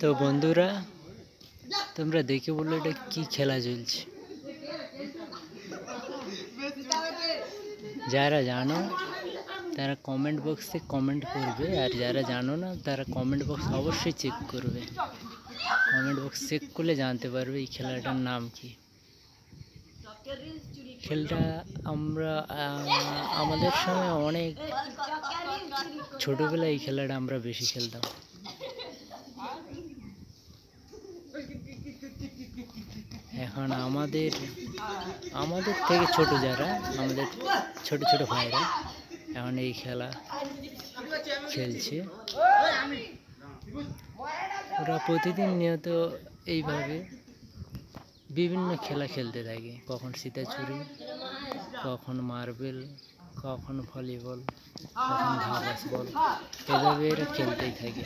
তো বন্ধুরা, তোমরা দেখে বলল এটা কি খেলা চলছে। যারা জানো, তারা কমেন্ট বক্সে কমেন্ট করবে, আর যারা জানো না, তারা কমেন্ট বক্স অবশ্যই চেক করবে। কমেন্ট বক্স চেক করলে জানতে পারবে এই খেলাটার নাম কি। খেলটা আমরা আমাদের সময় অনেক ছোটোবেলায় এই খেলাটা আমরা বেশি খেলতাম। এখন আমাদের আমাদের থেকে ছোট যারা, আমাদের ছোট ছোট ভাইরা এখন এই খেলা খেলছে। ওরা প্রতিদিন নিয়ত এইভাবে বিভিন্ন খেলা খেলতে থাকে। কখন সীতাচুরি, কখন মার্বেল, কখন ভলিবল, কখন ধাবাস বল, এভাবে এরা খেলতেই থাকে।